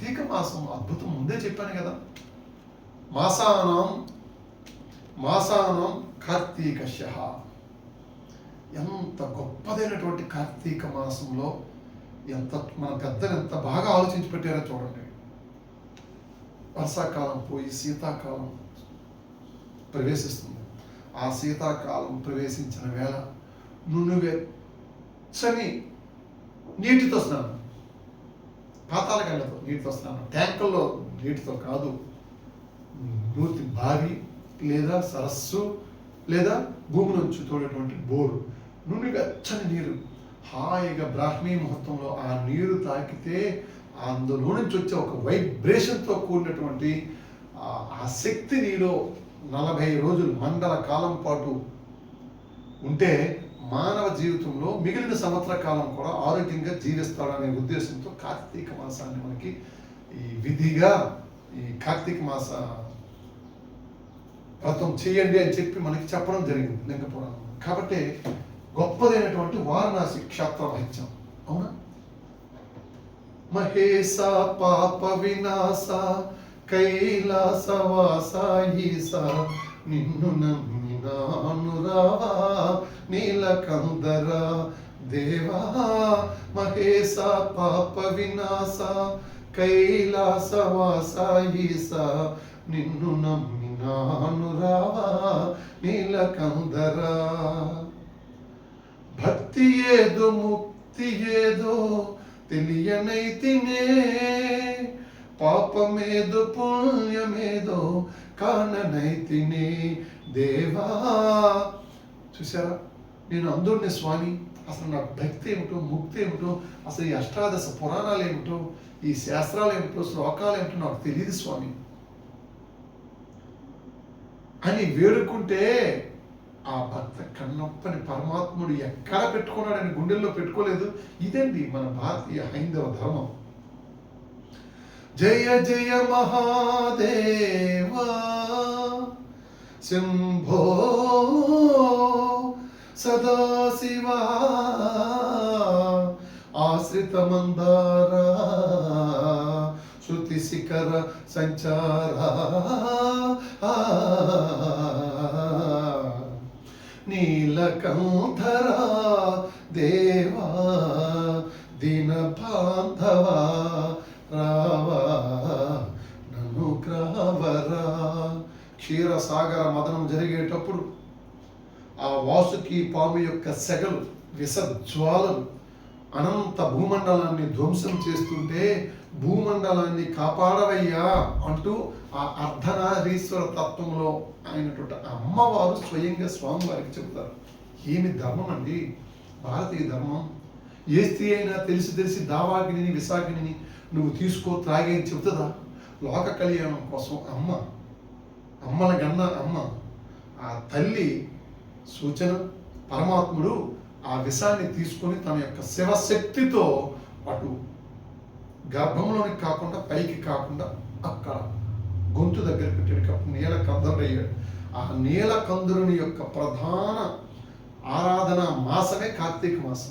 కార్తీక మాసం అద్భుతం ముందే చెప్పాను కదా మాసానం మాసానం కార్తీకశ ఎంత గొప్పదైనటువంటి కార్తీక మాసంలో ఎంత మన పెద్దలు ఎంత బాగా ఆలోచించి పెట్టారో చూడండి వర్షాకాలం పోయి శీతాకాలం ప్రవేశిస్తుంది ఆ శీతాకాలం ప్రవేశించిన వేళ నువ్వు వెచ్చని నీటితో స్నానం పాతాల గంగతో నీటితో స్నానం ట్యాంకుల్లో నీటితో కాదు. నూతి బావి లేదా సరస్సు లేదా భూమి నుంచి తోడేటువంటి బోరు. నుండి వెచ్చని నీరు. హాయిగా బ్రాహ్మీ ముహూర్తంలో ఆ నీరు తాకితే అందులో నుంచి వచ్చే ఒక వైబ్రేషన్తో కూడినటువంటి ఆ- ఆ శక్తి నీలో నలభై రోజులు మండల కాలం పాటు ఉంటే మానవ జీవితంలో మిగిలిన సంవత్సర కాలం కూడా ఆరోగ్యంగా జీవిస్తాడనే ఉద్దేశంతో కార్తీక మాసాన్ని మనకి ఈ విధిగా ఈ కార్తీక మాస వ్రతం చేయండి అని చెప్పి మనకి చెప్పడం జరిగింది లింగ పురాణం. కాబట్టి గొప్పదైనటువంటి వారణాసి క్షేత్ర రహస్యం అవునా? మహేశ పాప వినాశ కైలాసవాస ఈస నిన్ను నమ్మినానురావా నీలకందర. దేవా మహేశ పాప వినాశ కైలాసవాస ఈస నిన్ను నమ్మినానురావా నీలకందరా. భక్తి ఏదో ముక్తి ఏదో తెలియనైతినే పాపమేదో పుణ్యమేదో కాననైతినే. దేవా చూసారా నేను అందుడిని స్వామి అసలు నా భక్తి ఏమిటో ముక్తి ఏమిటో అసలు ఈ అష్టాదశ పురాణాలు ఏమిటో ఈ శాస్త్రాలు ఏమిటో శ్లోకాలు ఏమిటో నాకు తెలియదు స్వామి. అని వేడుకుంటే ఆ భక్త కన్నప్పని పరమాత్ముడు ఎక్కడ పెట్టుకున్నాడని గుండెల్లో పెట్టుకోలేదు. ఇదండి మన భారతీయ హైందవ ధర్మం? జయ జయ మహాదేవా. శంభో సదాశివా ఆశ్రిత మందారా శృతి శిఖర సంచార. నీలకంధరా దేవా దిన బాంధవా రావా నన్ను గ్రావరా క్షీరసాగర మదనం జరిగేటప్పుడు ఆ వాసుకి పాము యొక్క సెగలు విషజ్వాలలు అనంత భూమండలాన్ని ధ్వంసం చేస్తుంటే భూమండలాన్ని కాపాడవయ్యా అంటూ ఆ అర్ధనారీశ్వర తత్వంలో అయినటువంటి అమ్మవారు స్వయంగా స్వామివారికి చెబుతారు. ఏమి ధర్మం అండి భారతీయ ధర్మం. ఏ స్త్రీ అయినా తెలిసి తెలిసి దావాగ్నిని విశాగ్నిని నువ్వు తీసుకో త్రాగే అని చెబుతుందా? లోక కళ్యాణం కోసం అమ్మ అమ్మల గన్న అమ్మ. ఆ తల్లి సూచన పరమాత్ముడు ఆ విషాన్ని తీసుకొని తన యొక్క శివశక్తితో అటు గర్భంలోనికి కాకుండా పైకి కాకుండా అక్కడ గొంతు దగ్గర పెట్టాడు. కాబట్టి నీల కందరుడు అయ్యాడు. ఆ నీల కందురుని యొక్క ప్రధాన ఆరాధన మాసమే కార్తీక మాసం.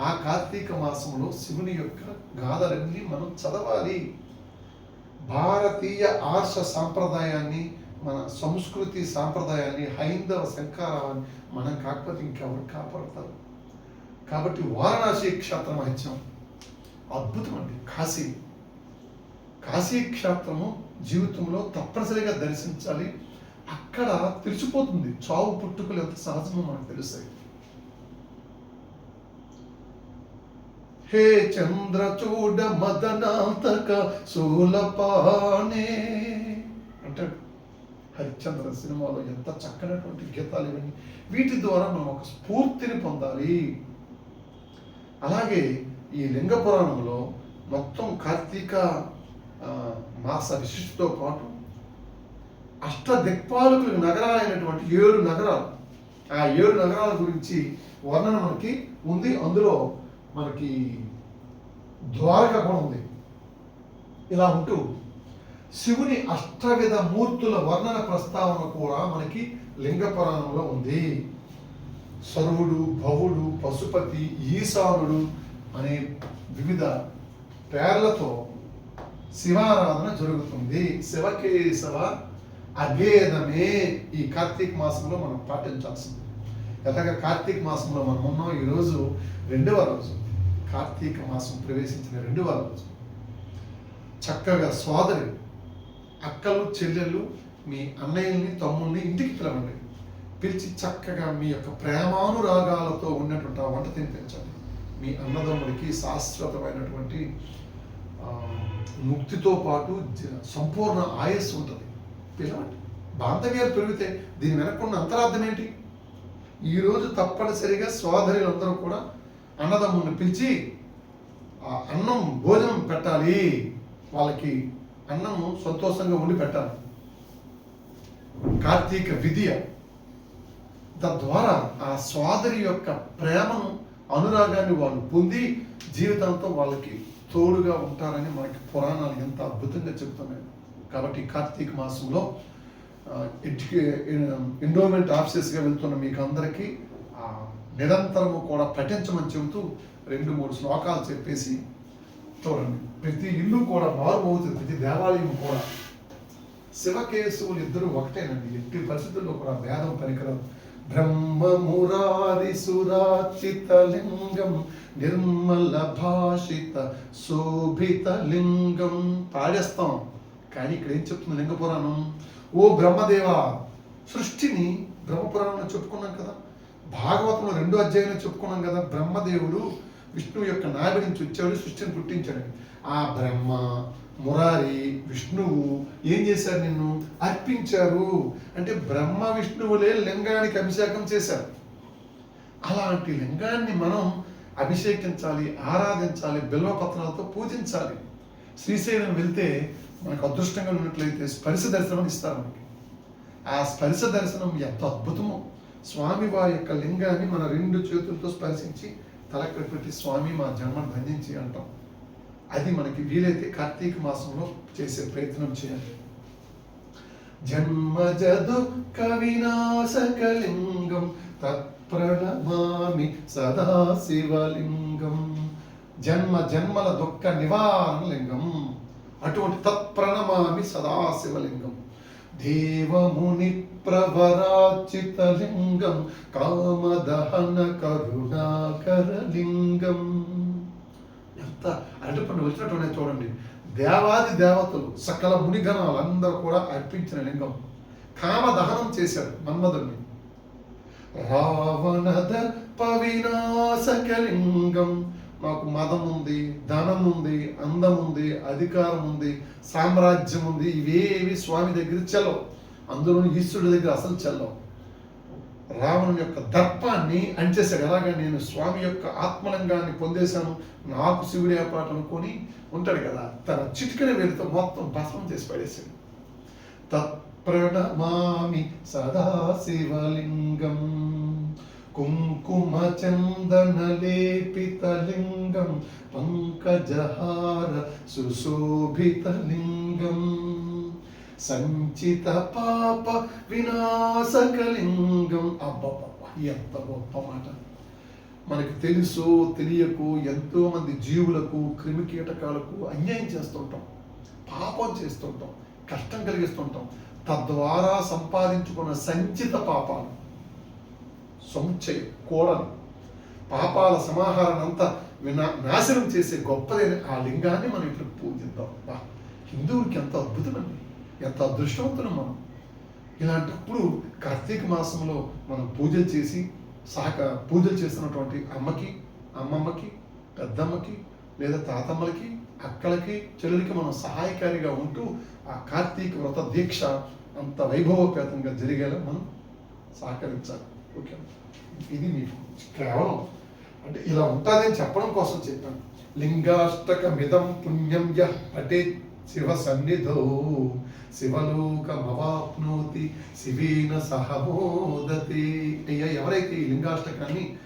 ఆ కార్తీక మాసంలో శివుని యొక్క గాథలన్నీ మనం చదవాలి. భారతీయ ఆర్ష సాంప్రదాయాన్ని మన సంస్కృతి సాంప్రదాయాన్ని హైందవ శంకారాన్ని మనం కాకపోతే ఇంకెవరు కాపాడతారు? కాబట్టి వారణాసి క్షేత్ర మహత్యం అద్భుతం అండి. కాశీ. కాశీ క్షేత్రము జీవితంలో తప్పనిసరిగా దర్శించాలి. అక్కడ తెలిసిపోతుంది. చావు పుట్టుకలు ఎంత సహజమో మనకు తెలుస్తాయి. హే చంద్రచూడ మదనాంతక సూలపానే హరిశ్చంద్ర సినిమాలో ఎంత చక్కనటువంటి గీతాలు ఇవన్నీ. వీటి ద్వారా మనం ఒక స్ఫూర్తిని పొందాలి. అలాగే ఈ లింగ పురాణంలో మొత్తం కార్తీక మాస విశిష్టతో పాటు అష్ట దిక్పాలకుల నగరాలైనటువంటి ఏడు నగరాలు. ఆ ఏడు నగరాల గురించి వర్ణన మనకి ఉంది. అందులో మనకి ద్వారక కూడా ఉంది. ఇలా ఉంటూ శివుని అష్టవిధ మూర్తుల వర్ణన ప్రస్తావన కూడా మనకి లింగ పురాణంలో ఉంది. సర్వుడు భవుడు పశుపతి ఈశానుడు అనే వివిధ పేర్లతో శివారాధన జరుగుతుంది. శివకేశవ అభేదమే ఈ కార్తీక మాసంలో మనం పాటించాల్సింది. ఎలాగ కార్తీక మాసంలో మనం ఉన్నాం ఈరోజు రెండవ రోజు. కార్తీక మాసం ప్రవేశించిన రెండవ రోజు. చక్కగా సోదరి అక్కలు చెల్లెళ్ళు మీ అన్నయ్యల్ని తమ్ముల్ని ఇంటికి పిలవండి. పిలిచి చక్కగా మీ యొక్క ప్రేమానురాగాలతో ఉన్నటువంటి ఆ వంట తినిపించండి మీ అన్నదమ్ముడికి శాశ్వతమైనటువంటి ముక్తితో పాటు జ- సంపూర్ణ ఆయస్సు ఉంటుంది. పిలవండి. బాంధవ్యాలు పెరిగితే దీని వెనక్కున్న అంతరార్థం ఏంటి? ఈరోజు తప్పనిసరిగా సోదరులందరూ కూడా అన్నదమ్ముని పిలిచి ఆ అన్నం భోజనం పెట్టాలి. వాళ్ళకి అన్నము సంతోషంగా ఉండి పెట్టాలి కార్తీక విద్య తద్వారా ఆ సోదరి యొక్క ప్రేమను అనురాగాన్ని వాళ్ళు పొంది జీవితాంతం వాళ్ళకి తోడుగా ఉంటారని మనకి పురాణాలు ఎంత అద్భుతంగా చెబుతున్నాయి కాబట్టి కార్తీక మాసంలో ఎడ్యుకే ఎండోమెంట్ ఆఫీసెస్గా వెళ్తున్న మీకు అందరికీ నిరంతరము కూడా పఠించమని చెబుతూ రెండు మూడు శ్లోకాలు చెప్పేసి చూడండి ప్రతి ఇల్లు కూడా మారుమవుతుంది ప్రతి దేవాలయం కూడా. శివకేశవులు ఇద్దరు ఒకటేనండి. ఎట్టి పరిస్థితుల్లో కూడా భేదం పనికిరాదు బ్రహ్మమురారి సురాచితలింగం నిర్మల భాషిత శోభిత లింగం. పాడేస్తాం. కానీ ఇక్కడ ఏం చెప్తుంది లింగ పురాణం ఓ బ్రహ్మదేవ సృష్టిని బ్రహ్మపురాణంలో చెప్పుకున్నాం కదా. భాగవతంలో రెండో అధ్యాయంలో చెప్పుకున్నాం కదా బ్రహ్మదేవుడు విష్ణువు యొక్క నాభి నుంచి వచ్చాడు సృష్టిని పుట్టించాడు. ఆ బ్రహ్మ మురారి విష్ణువు ఏం చేశారు నిన్ను? అర్పించారు. అంటే బ్రహ్మ విష్ణువులే లింగానికి అభిషేకం చేశారు. అలాంటి లింగాన్ని మనం అభిషేకించాలి ఆరాధించాలి బిల్వపత్రాలతో పూజించాలి. శ్రీశైలం వెళ్తే మనకు అదృష్టంగా ఉన్నట్లయితే స్పర్శ దర్శనం ఇస్తారు మనకి. ఆ స్పర్శ దర్శనం ఎంత అద్భుతమో. స్వామి వారి యొక్క లింగాన్ని మన రెండు చేతులతో స్పర్శించి తలక్కడ పెట్టి స్వామి మా జన్మను బంధించి అంటాం. అది మనకి వీలైతే కార్తీక మాసంలో చేసే ప్రయత్నం చేయాలి జన్మజదు కవినాశకలింగం తత్ప్రణమామి సదా శివలింగం జన్మ జన్మల దుఃఖ నివారణ లింగం అటువంటి తత్ప్రణమామి సదా శివలింగం దేవముని ప్రవరాచిత లింగం అరటిపండు వచ్చినట్టునే చూడండి. దేవాది దేవతలు సకల మునిగణాలు అందరూ కూడా అర్పించిన లింగం. కామ దహనం చేశాడు మన్మధుడిని రావణద పవినాశకలింగం నాకు మదం ఉంది ధనం ఉంది అందం ఉంది అధికారం ఉంది సామ్రాజ్యం ఉంది. ఇవేవి స్వామి దగ్గర చెల్లవు. అందులో ఈశ్వరుడి దగ్గర అసలు చెల్లవు. రావణుని యొక్క దర్పాన్ని అంచేసాడు ఎలాగా? నేను స్వామి యొక్క ఆత్మలంగాన్ని పొందేశాను. నాకు శివుడే పాట అనుకొని ఉంటాడు కదా. తన చిటికన వేలుతో మొత్తం భస్మం చేసి పడేసాడు తప్రణమామి సదా శివలింగం కుంకుమ చందన సుశోభితలింగం. సంచిత పాప వినాశకలింగం. అబ్బబ్బా ఎంత గొప్ప మాట. మనకు తెలుసు తెలియకు ఎంతో మంది జీవులకు క్రిమి కీటకాలకు అన్యాయం చేస్తుంటాం. పాపం చేస్తుంటాం. కష్టం కలిగిస్తుంటాం. తద్వారా సంపాదించుకున్న సంచిత పాపాలు సముచ్చయ కోడలు పాపాల సమాహారాన్ని అంతా వినా నాశనం చేసే గొప్పదైన ఆ లింగాన్ని మనం ఇప్పుడు పూజిద్దాం. బా హిందువులకి ఎంత అద్భుతమండి. ఎంత అదృష్టవంతులు మనం? ఇలాంటప్పుడు కార్తీక మాసంలో మనం పూజలు చేసి సహక పూజలు చేస్తున్నటువంటి అమ్మకి అమ్మమ్మకి పెద్దమ్మకి లేదా తాతమ్మలకి అక్కలకి చెల్లెలకి మనం సహాయకారిగా ఉంటూ ఆ కార్తీక వ్రత దీక్ష అంత వైభవపేతంగా జరిగేలా మనం సహకరించాలి. ఓకే? ఇది మీకు కేవలం. అంటే ఇలా ఉంటుందని చెప్పడం కోసం చెప్పాను. లింగాష్టక మిదం పుణ్యం యః పటే శివ సన్నిధో. శివలోకమవాప్నోతి శివేన సహమోదతి అయ్యా ఎవరైతే ఈ లింగాష్టకాన్ని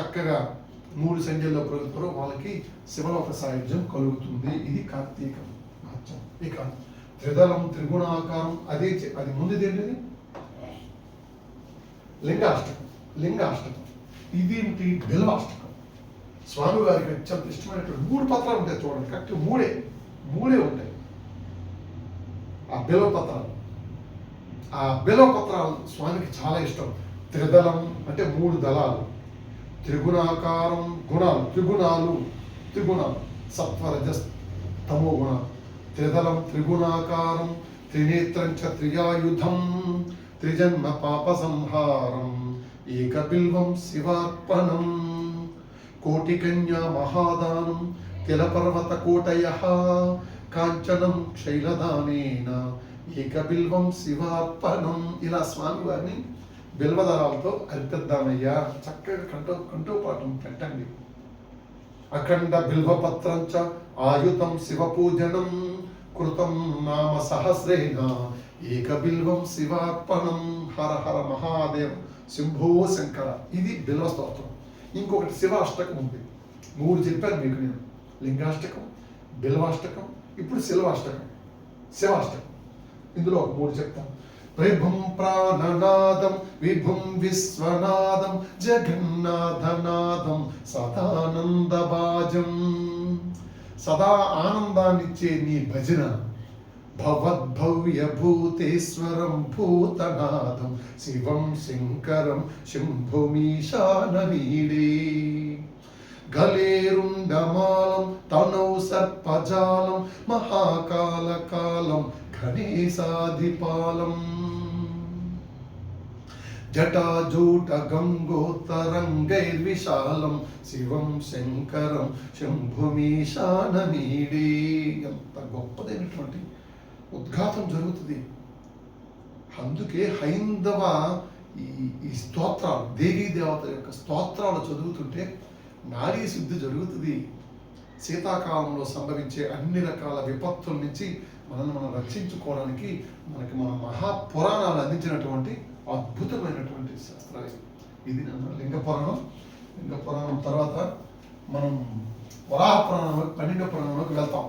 చక్కగా మూడు సంఖ్యల్లో పలుకుతారో వాళ్ళకి శివలోక సాయుధ్యం కలుగుతుంది. ఇది కార్తీక మహత్యం ఇక త్రిదళం త్రిగుణాకారం అదే అది ముందుది ఏంటిది? లింగాష్టకం. లింగాష్టకం. ఇదేంటి? బిల్వాష్టకం. స్వామివారికి అత్యంత ఇష్టమైనటువంటి మూడు పత్రాలు ఉంటాయి చూడండి. కరెక్ట్ మూడే. మూడే ఉంటాయి. బిలవపత్రాలు ఆ బిలవపత్రాలు స్వామికి చాలా ఇష్టం. త్రిదళం అంటే మూడు దళాలు. త్రిగుణాకారం గుణాలు త్రిగుణాలు త్రిగుణాలు సత్వరజస్ తమో గుణ. త్రిదళం త్రిగుణాకారం త్రినేత్రం చ త్రియాయుధం త్రిజన్మ పాప సంహారం ఏకబిల్వం శివార్పణం. కోటికన్యా మహాదానం తిలపర్వత కోటయ కాంచనం శైలదానేన ఏకబిల్వం శివార్పణం. ఇలా స్వామివారిని బిల్వదరాలతో అర్పిద్దామయ్యా. చక్కగా కంటూ కంటూ పాఠం పెట్టండి. అఖండ బిల్వపత్రం చ ఆయుతం శివ పూజనం కృతం నామ సహస్రేణ ఏక బిల్వం శివార్పణం. హర హర మహాదేవ శంభో శంకర. ఇది బిల్వ స్తోత్రం ఇంకొకటి శివాష్టకం ఉంది. మూడు చెప్పాను మీకు నేను. లింగాష్టకం బిల్వాష్టకం ఇప్పుడు శిలవాష్టకం. శివాష్టకం ఇందులో ఒక మూడు చెప్తాను విభుం ప్రాణనాదం విభుం విశ్వనాదం జగన్నాథనాదం సదానందబాజం సదా ఆనందాన్నిచ్చే నీ భజన భవద్భవ్య భూతేశ్వరం భూతనాదం శివం శంకరం శంభుమీశానీడే గలేరుండమాలం తనౌ సర్పజాలం మహాకాలకాలం గణేశాధిపాలం జటాజూట గంగోత్తరంగైర్విశాలం శివం శంకరం శంభుమీశానమీడే. ఎంత గొప్పదైనటువంటి ఉద్ఘాతం జరుగుతుంది. అందుకే హైందవ ఈ ఈ స్తోత్రాలు దేవీ దేవత యొక్క స్తోత్రాలు చదువుతుంటే నారీ శుద్ధి జరుగుతుంది. శీతాకాలంలో సంభవించే అన్ని రకాల విపత్తుల నుంచి మనల్ని మనం రక్షించుకోవడానికి మనకి మన మహాపురాణాలు అందించినటువంటి అద్భుతమైనటువంటి శాస్త్రాలు. ఇది లింగ పురాణం లింగ పురాణం తర్వాత మనం వరాహ పురాణంలోకి పన్నెండో పురాణంలోకి వెళ్తాం.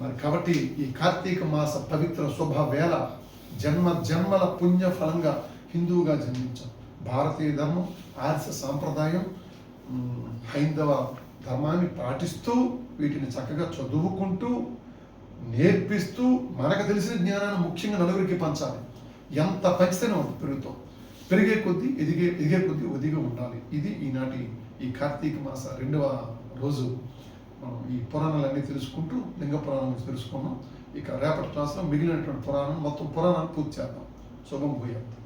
మరి కాబట్టి ఈ కార్తీక మాస పవిత్ర శుభ వేళ జన్మ జన్మల పుణ్య ఫలంగా హిందువుగా జన్మించాం. భారతీయ ధర్మం ఆర్య సాంప్రదాయం హైందవ ధర్మాన్ని పాటిస్తూ వీటిని చక్కగా చదువుకుంటూ నేర్పిస్తూ మనకు తెలిసిన జ్ఞానాన్ని ముఖ్యంగా నలుగురికి పంచాలి. ఎంత పంచితేనే ఉంటుంది పెరుగుతాం. పెరిగే కొద్దీ ఎదిగే ఎదిగే కొద్దీ ఒదిగి ఉండాలి. ఇది ఈనాటి ఈ కార్తీక మాస రెండవ రోజు. మనం ఈ పురాణాలన్నీ తెలుసుకుంటూ లింగ పురాణం తెలుసుకున్నాం. ఇక రేపటి క్లాస్లో మిగిలినటువంటి పురాణం మొత్తం పురాణాన్ని పూర్తి చేద్దాం. శుభం భూయాత్.